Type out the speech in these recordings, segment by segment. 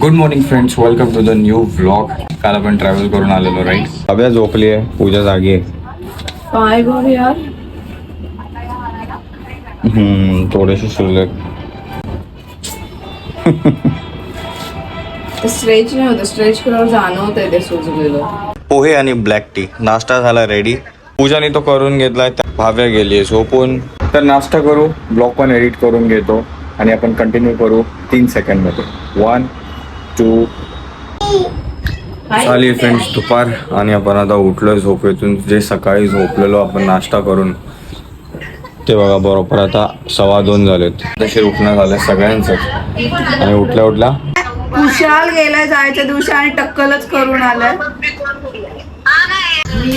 Good morning friends welcome to the new vlog काल आपण travel करून आलेलो राईट अभ्या झोपली आहे. पूजा जागी आहे. काय गं यार. हम्म, थोडेसे शिल्लक स्ट्रेच नाही होतं. स्ट्रेच ते सुजलेलं पोहे आणि ब्लॅक टी नाश्ता झाला रेडी पूजाने तो करून घेतलाय. त्या भाव्या गेली झोपून. तर नाश्ता करू. ब्लॉग पण एडिट करून घेतो. आणि आपण कंटिन्यू करू तीन सेकंडमध्ये. वन टू चालेल फ्रेंड्स दुपार आणि आपण आता उठलोय झोपेतून. जे सकाळी झोपलेलो आपण नाश्ता करून. ते बघा बरोबर आता सव्वा दोन झालेत. तसे उठणं झालं सगळ्यांच. आणि उठल्या उठल्या? कुशाल गेलाय जायच्या दिवशी आणि टक्कलच करून आलाय.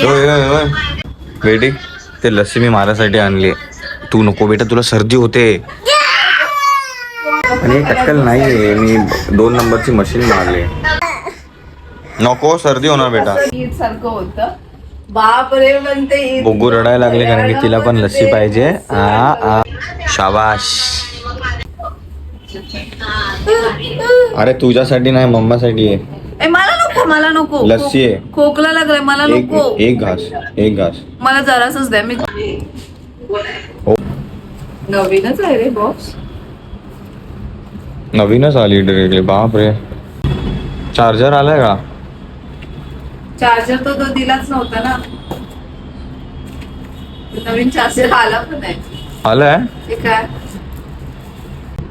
होय होय होय बेटी ते लस्सी मी माझ्यासाठी आणली तू नको बेटा तुला सर्दी होते. आणि टक्कल नाहीये मी दोन नंबरची मशीन मारली. नको सर्दी होणार बेटा. सारखं होतं. बाप रे म्हणते. बोगू रडायला लागले कारण की तिला पण लस्सी पाहिजे. आ आ. शाबाश अरे तुझ्यासाठी नाही मम्मासाठी आहे. मला नको मला नको. लस्सी आहे. खोकला लागलाय मला एक नको. एक घास एक घास. मला जरासच द्या मी हो. नवीनच आहे रे बॉक्स नवीनच आली डिरेक्टली बाप रे. चार्जर आलाय का? चार्जर तो तो दिलाच नव्हता ना. नवीन चार्जर आला पण नाही. आलाय? हे काय?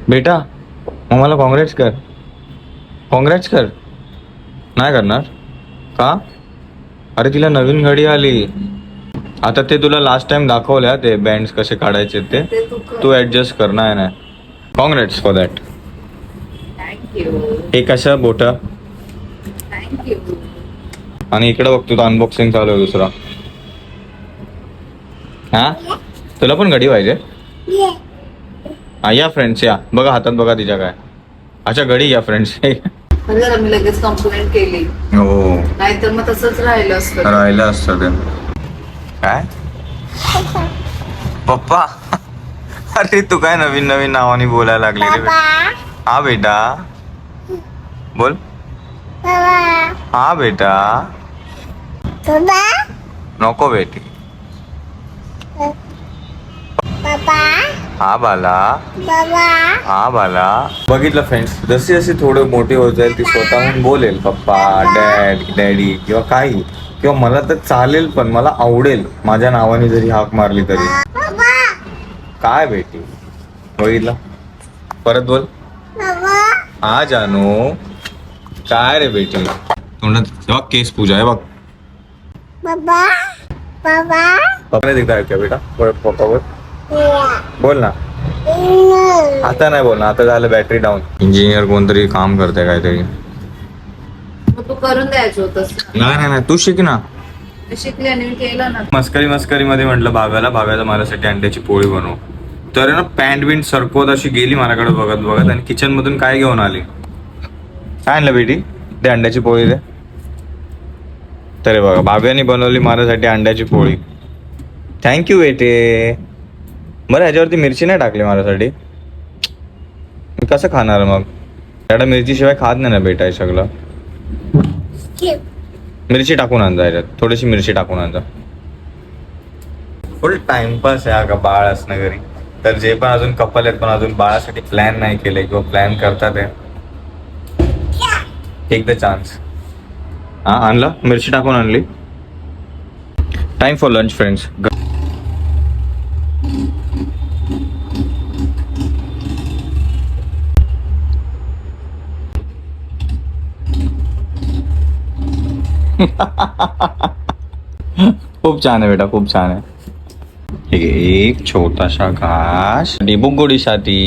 बेटा मग मला काँग्रेस कर. काँग्रेस कर. नाही करणार? का? अरे तिला नवीन घडी आली. आता ते तुला लास्ट टाइम दाखवल्या ते बँड्स कसे काढायचे ते. ते तू कर. तू ऍडजस्ट कर नाही. नाही काँग्रेट्स फॉर दॅट हे कसं बोट. आणि इकडे बघ तुझं अनबॉक्सिंग चालू आहे दुसरा. हा? तुला पण घडी पाहिजे? हा या फ्रेंड्स या. बघा हातात बघा तिच्या काय. अच्छा घडी या फ्रेंड्स जरा मी लगेच कंप्लेंट केली. हो. नाहीतर मग तसंच राहिलं असतं. राहिलं असतं ते. काय? पप्पा. अरे तू काय नवीन नवीन नावाने बोलायला लागली रे हा बेटा. बोल. हा बेटा. नको बेटी. हा बाला. हा बाला. बघितलं फ्रेंड्स जशी जशी थोडे मोठी होत जाईल ती स्वतःहून बोलेल पप्पा डॅड डॅडी किंवा काही. किंवा मला तर चालेल पण मला आवडेल. माझ्या नावाने जरी हाक मारली तरी. काय बेटी? बघितलं? परत बोल. हा जानू. काय रे बेटी? तोंडात बघ केस पूजा आहे बघ. पप्पा दिखता है क्या बेटा. बोल बोल. बोल ना. आता नाही बोल ना आता झालं बॅटरी डाऊन इंजिनियर कोणतरी काम करते काहीतरी. तू करून द्यायचं होतंस. नाही नाही नाही तू शिक ना. शिकली आणि मी केलं ना. मस्करी मस्करी मध्ये म्हटलं भाव्याला भाव्याला माझ्यासाठी अंड्याची पोळी बनव. तर ना पॅन्ट बिंट सरकवत अशी गेली माझ्याकडे बघत बघत आणि किचन मधून काय घेऊन आली? आणलं बेटी? ते अंड्याची पोळी दे. तरी बघा भाव्याने बनवली माझ्यासाठी अंड्याची पोळी. थँक्यू बेटे. बरं ह्याच्यावरती मिरची नाही टाकली माझ्यासाठी? मी कसं खाणार मग? त्याला मिरची शिवाय खात नाही ना बेटा हे सगळं. मिरची टाकून आणजा ह्याच्यात थोडीशी मिरची टाकून आणजा फुल टाइमपास आहे का बाळ असणं घरी. तर जे पण अजून कपल आहेत पण अजून बाळासाठी प्लॅन नाही केले किंवा प्लॅन करतात आहे. टेक द चान्स हा आणलं मिरची टाकून आणली टाइम फॉर लंच फ्रेंड्स खूप छान आहे बेटा खूप छान आहे. आहे एक छोटासा घास. डिबुगोडीसाठी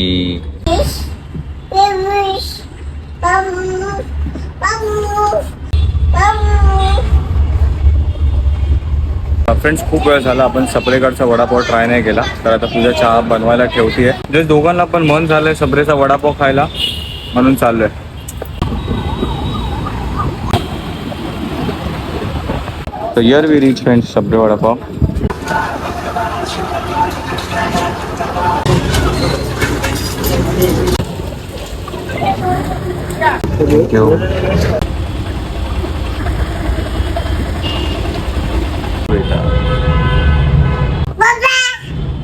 फ्रेंड्स खूप वेळ झाला. आपण सप्रेकडचा वडापाव ट्राय नाही केला. तर आता तुझ्या चहा बनवायला ठेवतीये. जे दोघांना पण मन झालंय सप्रेचा वडापाव खायला. म्हणून चाललोय. तर yeah we reach friends Sapre vada pav. Thank you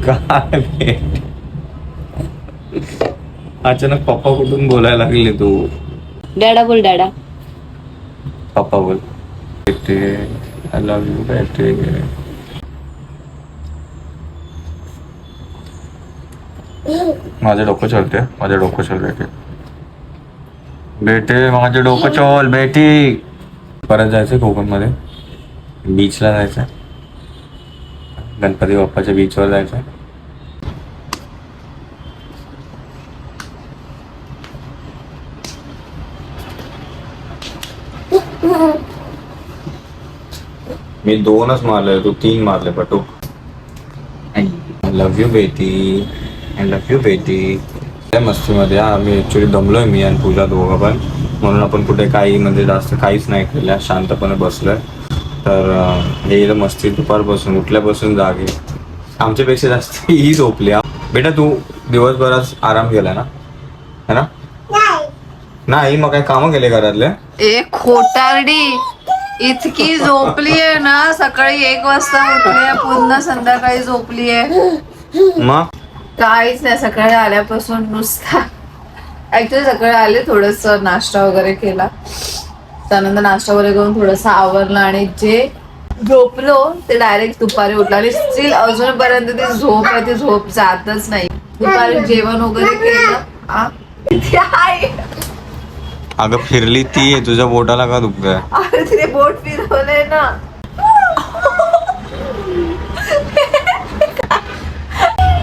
काय भेट अचानक पप्पा कुठून बोलायला लागले तू? डॅडा बोल डॅडा. पप्पा बोल. बेटे आय लव्ह यू बेटे. माझं डोकं चलते माझं डोकं चल बेटे. बेटे माझं डोकं चल बेटी. परत जायचं कोकणमध्ये. बीचला जायचं गणपती बाप्पाच्या बीचवर जायचं मी दोनच मारले तू तीन मारले पटू. Love you beti. I love you beti. त्या मस्तीमध्ये आम्ही ऍक्च्युली दमलोय मी आणि पूजा दोघं पण. म्हणून आपण कुठे काही म्हणजे जास्त काहीच नाही केलं. शांतपणे बसलोय. तर हे इथं मस्ती दुपारपासून उठल्यापासून जागे. आमच्यापेक्षा जास्त ही झोपली. बेटा तू दिवसभरात आराम केला ना? है ना? नाही. मग काय कामं केले घरातले? ए खोटारडी. इतकी झोपली आहे ना सकाळी एक वाजता उठली पुन्हा संध्याकाळी झोपली आहे मग? काहीच नाही सकाळी आल्यापासून नुसता. ऍक्च्युली सकाळी आले थोडस नाश्ता वगैरे केला. त्यानंतर नाश्ता वगैरे करून थोडस आवरलं आणि जे झोपलो ते डायरेक्ट दुपारी उठलं. आणि स्टील अजूनपर्यंत ती झोप आहे ती झोप जातच नाही. दुपारी जेवण वगैरे केलं. अगं फिरली ती आहे. तुझ्या बोटाला का दुखतंय? अरे तिने बोट फिरवलंय ना.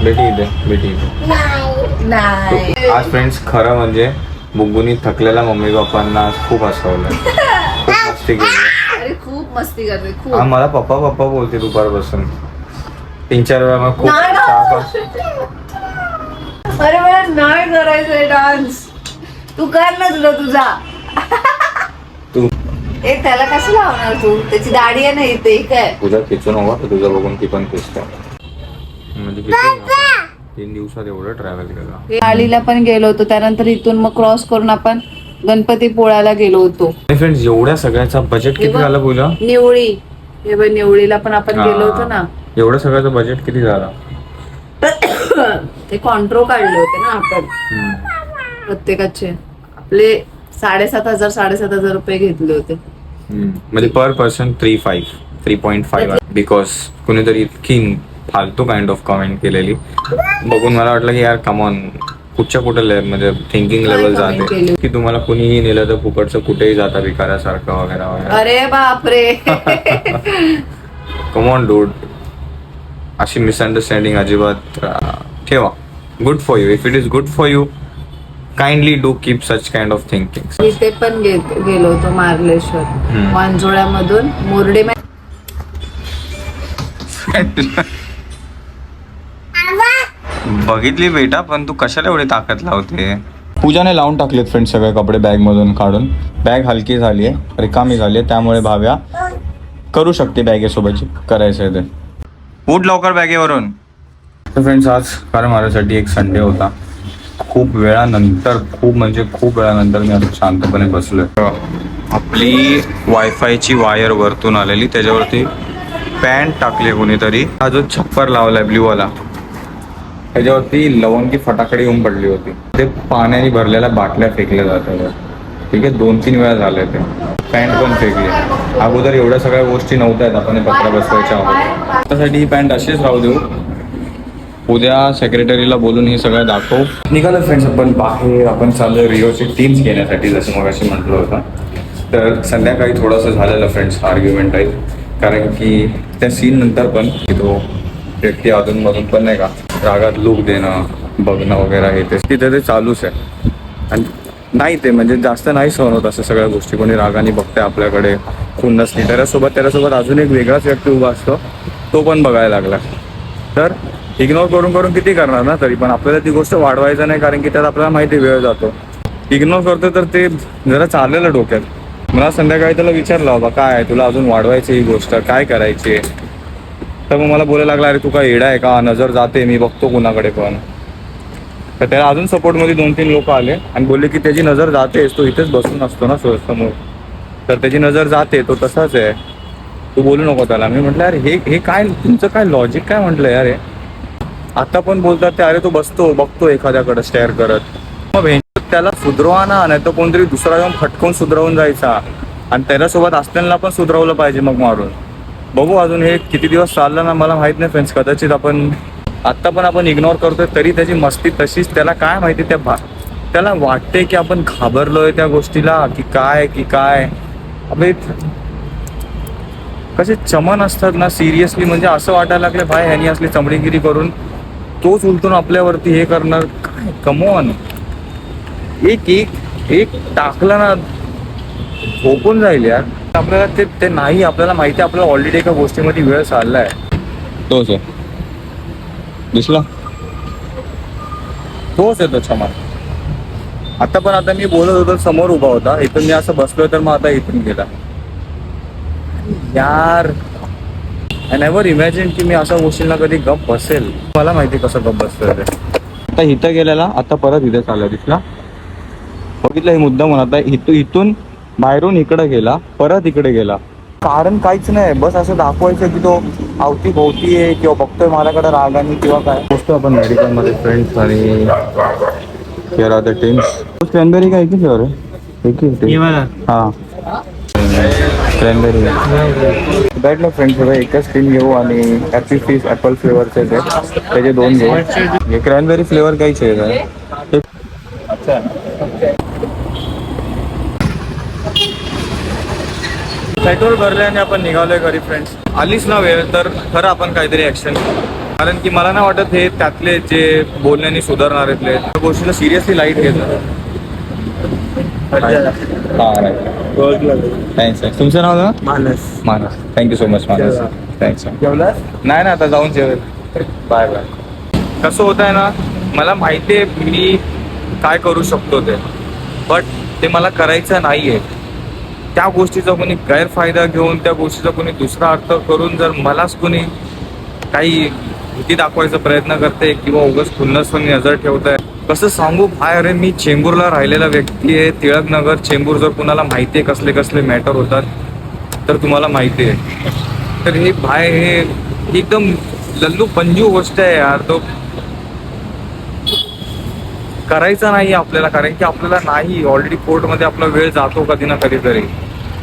बेटी इथे बेटी इथे. नाही. आज फ्रेंड्स खरं म्हणजे बुग्गुनी थकलेल्या मम्मी पप्पांना खूप हसवलं खूप मस्ती केली. अरे खूप मस्ती करते खूप. हा, मला पप्पा पप्पा बोलते दुपारपासून. तीन चार वेळा मग खूप नाही ना. अरे मला नाही करायचंय डान्स. तू कर ना तुला तुझा. तू. ए त्याला कसं लावणार तू? त्याची दाढी आहे ना इथे काय तुझा खिचू नको तर तुझं बघून ती पण खिचते म्हणजे किती तीन दिवसात एवढं ट्रॅव्हल केलं. आळीला पण गेलो होतो त्यानंतर इथून मग क्रॉस करून आपण गणपती पोळ्याला गेलो होतो. फ्रेंड्स एवढ्या सगळ्याचा बजेट किती. झालं बोला निवळी. हे बघ निवळीला पण आपण गेलो होतो ना. एवढं सगळ्याचं बजेट किती झालं? ते कॉन्ट्रो काढले होते ना आपण. प्रत्येकाचे. आपले साडेसात हजार साडेसात हजार रुपये घेतले होते. म्हणजे per person three five three point five because कुणीतरी इतकी फालतू काइंड ऑफ कमेंट केलेली. बघून मला वाटलं की यार कमॉन कुठच्या कुठे ले- म्हणजे थिंकिंग लेवल जाते? की तुम्हाला कुणीही नेलं तर फुकटचं कुठेही जाता भिकाऱ्यासारखं वगैरे वगैरे. अरे बापरे. कमॉन डूड अशी मिसअंडरस्टँडिंग अजिबात ठेवा. Good for you if it is good for you kindly do keep such kind of thinking इथे पण गेलो होतो मार्लेश्वर. वांजोळ्यामधून मोर्डे बघितली बेटा पण तू कशाला एवढी ताकद लावते? पूजाने लावून टाकलेत फ्रेंड सगळे कपडे बॅग मधून काढून. बॅग हलकी झाली आहे रिकामी झाली आहे त्यामुळे भाव्या करू शकते बॅगेसोबत करायचं आहे ते. उठ लवकर बॅगेवरून. तर फ्रेंड्स आज कारण माझ्यासाठी एक संडे होता. खूप वेळानंतर खूप म्हणजे खूप वेळानंतर मी असं शांतपणे बसलोय. आपली वायफायची वायर वरतून आलेली त्याच्यावरती पॅन्ट टाकली कोणीतरी. हा जो छप्पर लावलाय ब्ल्यूवाला त्याच्यावरती लवंगी फटाकडे येऊन पडली होती. ते पाण्याने भरलेल्या बाटल्या फेकल्या जातात. ठीक आहे? दोन तीन वेळा झाले ते. पॅन्ट पण फेकली. अगोदर एवढ्या सगळ्या गोष्टी नव्हत्या. आपण पत्रा बसवायच्या अगोदर त्यासाठी ही पॅन्ट अशीच राहू देऊ. उद्या सेक्रेटरीला बोलून हे सगळं दाखवू. निघालो फ्रेंड्स आपण बाहेर. आपण चाललो रिओची टीम्स घेण्यासाठी जसं मग अशी म्हटलं होतं. तर संध्याकाळी थोडंसं झालेलं फ्रेंड्स आर्ग्युमेंट आहे. कारण की त्या सीन नंतर पण की तो व्यक्ती अधूनमधून पण नाही का रागात लूक देणं बघणं वगैरे हे ते. तिथे ते चालूच आहे. आणि नाही ते म्हणजे जास्त नाही सहन होत असं सगळ्या गोष्टी. कोणी रागाने बघते आपल्याकडे खून नसली. त्याच्यासोबत त्याच्यासोबत अजून एक वेगळाच व्यक्ती उभा असतो. तो पण बघायला लागला. तर इग्नोर करून करून किती करणार ना तरी पण? आपल्याला ती गोष्ट वाढवायचं नाही कारण की त्यात आपल्याला माहिती वेळ जातो. इग्नोर करतो तर ते जरा चाललेलं डोक्यात. मला संध्याकाळी त्याला विचारलं बाबा काय आहे? तुला अजून वाढवायची ही गोष्ट? काय करायची? आहे तर मग मला बोलायला लागला अरे तू काय येडा आहे का? नजर जाते मी बघतो कुणाकडे पण. तर त्याला अजून सपोर्टमध्ये दोन तीन लोक आले आणि बोलले की त्याची नजर जाते तो इथेच बसून असतो ना समोर. तर त्याची नजर जाते तो तसाच आहे. तू बोलू नको त्याला. मी म्हटलं अरे हे हे काय तुमचं काय लॉजिक काय म्हटलंय अरे? आता पण बोलतात ते अरे तो बसतो बघतो एखाद्याकडे स्टेअर करत. मग त्याला सुधरवा ना नाही तर कोणतरी दुसरा जाऊन फटकून सुधरवून जायचा. आणि त्याच्यासोबत असताना पण सुधरवलं पाहिजे मग मारून. बघू अजून हे किती दिवस चाललं ना मला माहीत नाही फ्रेंड्स कदाचित आपण आत्ता पण आपण इग्नोर करतोय तरी त्याची मस्ती तशीच त्याला काय माहिती त्या भा त्याला वाटते की आपण घाबरलोय त्या गोष्टीला की काय की काय. अबे कसे चमन असतात ना सिरियसली म्हणजे असं वाटायला लागले भाई ह्यानी असली चमडीगिरी करून तोच उलटून आपल्यावरती हे करणार. काय कमॉन एक एक एक टाकला ना झोपून जाईल यार. आपल्याला ते ते नाही आपल्याला माहिती आहे आपल्याला ऑलरेडी एका गोष्टीमध्ये वेळ चाललाय. तोच आहे दिसला तोच येतो चमन आता पण आता मी बोलत होतो समोर उभा होता. इथून मी असं बसलोय तर मग आता इथून गेला. यार आय नेवर इमॅजिन की मी अशा गोष्टींना कधी गप बसेल. मला माहिती कसं गप बसतोय ते. आता इथं गेलेला आता परत इथे चालला दिसला? बघितलं हे मुद्दा म्हणून आता इथून बाहेरून इकडे गेला परत इकडे गेला. कारण काहीच नाही बस असं दाखवायचं की तो अवती भोवती आहे किंवा बघतोय माझ्याकडे रागाने किंवा काय. बसतो आपण मेडिकलमध्ये फ्रेंड्स आणि care are the teams cranberry काय की फ्लेवर आहे एक ही हा. क्रॅनबेरी भेटलं फ्रेंड्स बघा एकच टीम घेऊ आणि हॅपी फीस ॲपल फ्लेवरचे ते त्याचे दोन घेऊ. हे क्रॅनबेरी फ्लेवर काहीच आहे अच्छा. पेट्रोल भरले आणि आपण निघालोय घरी फ्रेंड्स आलीच ना वेळ तर खरं आपण काहीतरी ऍक्शन कारण की मला नाही वाटत हे त्यातले जे बोलण्याने सुधारणारेतले त्या गोष्टीला सिरियसली लाइट थँक्स तुमचं नाव ना Manas. Manas. Thank you so much Manas. Thanks नाही ना आता जाऊन जेवेल. बाय बाय कसं होत आहे ना मला माहिती आहे मी काय करू शकतो ते. बट ते मला करायचं नाही आहे त्या गोष्टीचा कोणी गैरफायदा घेऊन त्या गोष्टीचा कोणी दुसरा अर्थ करून जर मलाच कोणी काही भीती दाखवायचा प्रयत्न करते किंवा उगाच खुन्नसपणे नजर ठेवत आहे कसं सांगू भाय अरे मी चेंबूरला राहिलेला व्यक्ती आहे टिळकनगर चेंबूर जर कुणाला माहिती आहे कसले कसले मॅटर होतात तर तुम्हाला माहिती आहे. तर हे भाय हे एकदम लल्लू पंजू गोष्ट आहे यार तो करायचा नाही आपल्याला कारण की आपल्याला नाही. ऑलरेडी कोर्टमध्ये आपला वेळ जातो कधी ना कधीतरी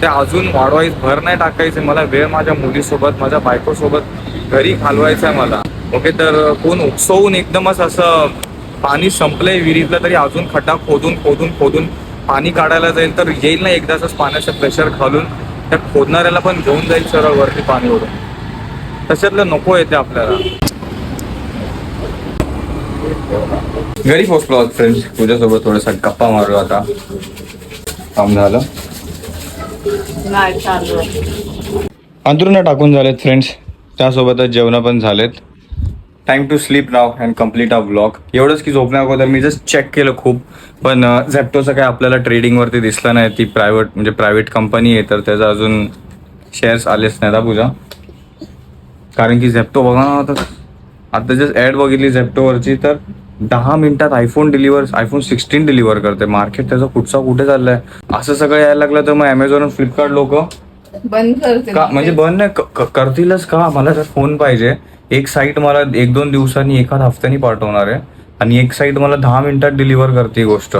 ते अजून वाढवायच भर नाही टाकायचे. मला वेळ माझ्या मुलीसोबत माझ्या बायकोसोबत घरी घालवायचा आहे मला. ओके तर कोण उपसवून एकदमच असं पाणी संपलंय विहिरीतलं तरी अजून खड्डा खोदून खोदून खोदून पाणी काढायला जाईल. तर येईल ना एकदाच पाण्याचं प्रेशर घालून. त्या खोदणाऱ्याला पण घेऊन जाईल सरळ वरती पाणी ओढून तशातलं नको येते आपल्याला. घरी पोचलो आहोत फ्रेंड्स तुझ्यासोबत थोडासा गप्पा मारू आता. काम झालं. नाही. अंतरुणं टाकून झालेत फ्रेंड्स त्यासोबतच जेवणं पण झालेत. Time to sleep now and complete a blog एवढंच की झोपण्या अगोदर मी जस्ट चेक केलं खूप पण झॅप्टोचं काय आपल्याला ट्रेडिंगवरती दिसलं नाही. ती प्रायव्हेट म्हणजे प्रायव्हेट कंपनी आहे तर त्याचा अजून शेअर्स आलेच नाहीत हा पूजा. कारण की झेप्टो बघा ना आता जस्ट ॲड बघितली झेप्टोवरची तर दहा मिनिटात iPhone deliver iPhone sixteen deliver करते. मार्केट त्याचा कुठचा कुठे चाललाय? असं सगळं यायला लागलं तर मग अमेझॉन आणि फ्लिपकार्ट लोक बंद करते का? म्हणजे बंद नाही करतीलच का? मला तर फोन पाहिजे एक साईट मला एक दोन दिवसांनी एखाद हफ्त्यानी पाठवणार आहे. आणि एक साईट मला दहा मिनिटात डिलिव्हर करते गोष्ट.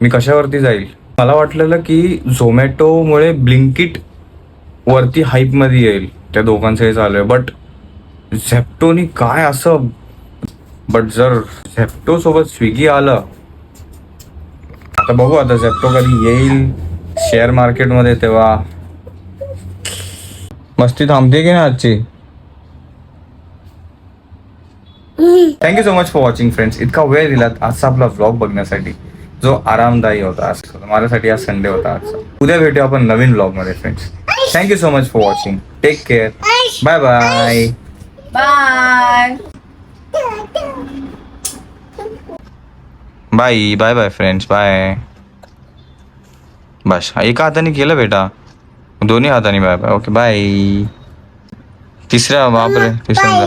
मी कशावरती जाईल? मला वाटलेलं की झोमॅटोमुळे ब्लिंकिट वरती हाईपमध्ये येईल. त्या दोघांचं हे चालू आहे. बट झेप्टोनी काय असं? बट जर झेप्टो सोबत स्विगी आलं आता बघू आता झेप्टो कधी येईल शेअर मार्केटमध्ये तेव्हा. मस्ती थांबते की ना आजची? Thank you so much for watching friends इतका वेळ दिलात. आजचा आपला व्लॉग बघण्यासाठी. जो आरामदायी होता आज माझ्यासाठी आज संडे होता आजचा. उद्या भेटू आपण नवीन व्लॉगमध्ये friends thank you so much for watching take care bye bye bye bye bye bye friends bye बस एका हाताने केलं बेटा। दोन्ही हाताने बाय बाय ओके बाय तिसऱ्या बापरे तिसऱ्यांदा